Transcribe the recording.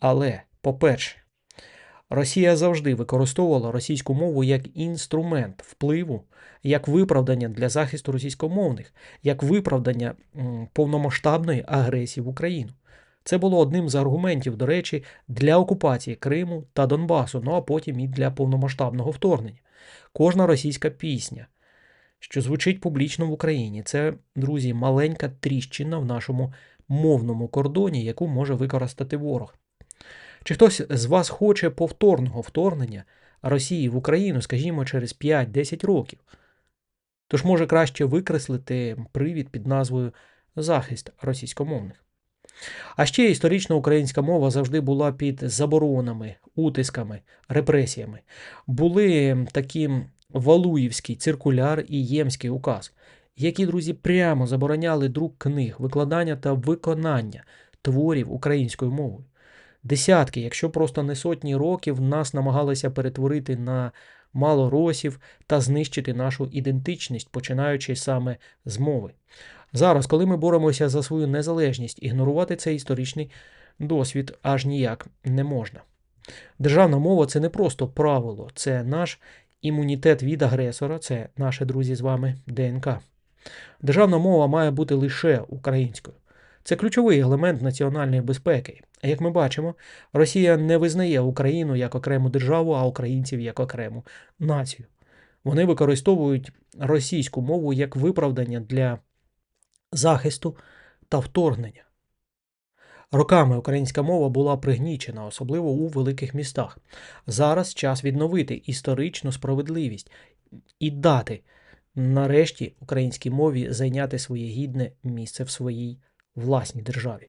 Але, по-перше, Росія завжди використовувала російську мову як інструмент впливу, як виправдання для захисту російськомовних, як виправдання повномасштабної агресії в Україну. Це було одним з аргументів, до речі, для окупації Криму та Донбасу, ну а потім і для повномасштабного вторгнення. Кожна російська пісня, що звучить публічно в Україні, це, друзі, маленька тріщина в нашому мовному кордоні, яку може використати ворог. Чи хтось з вас хоче повторного вторгнення Росії в Україну, скажімо, через 5-10 років? Тож може краще викреслити привід під назвою захист російськомовних. А ще історично українська мова завжди була під заборонами, утисками, репресіями. Були такі Валуївський циркуляр і Ємський указ, які, друзі, прямо забороняли друк книг, викладання та виконання творів українською мовою. Десятки, якщо просто не сотні років, нас намагалися перетворити на малоросів та знищити нашу ідентичність, починаючи саме з мови. Зараз, коли ми боремося за свою незалежність, ігнорувати цей історичний досвід аж ніяк не можна. Державна мова це не просто правило, це наш імунітет від агресора, це наші друзі з вами ДНК. Державна мова має бути лише українською. Це ключовий елемент національної безпеки. А як ми бачимо, Росія не визнає Україну як окрему державу, а українців як окрему націю. Вони використовують російську мову як виправдання для захисту та вторгнення. Роками українська мова була пригнічена, особливо у великих містах. Зараз час відновити історичну справедливість і дати нарешті українській мові зайняти своє гідне місце в своїй власній державі.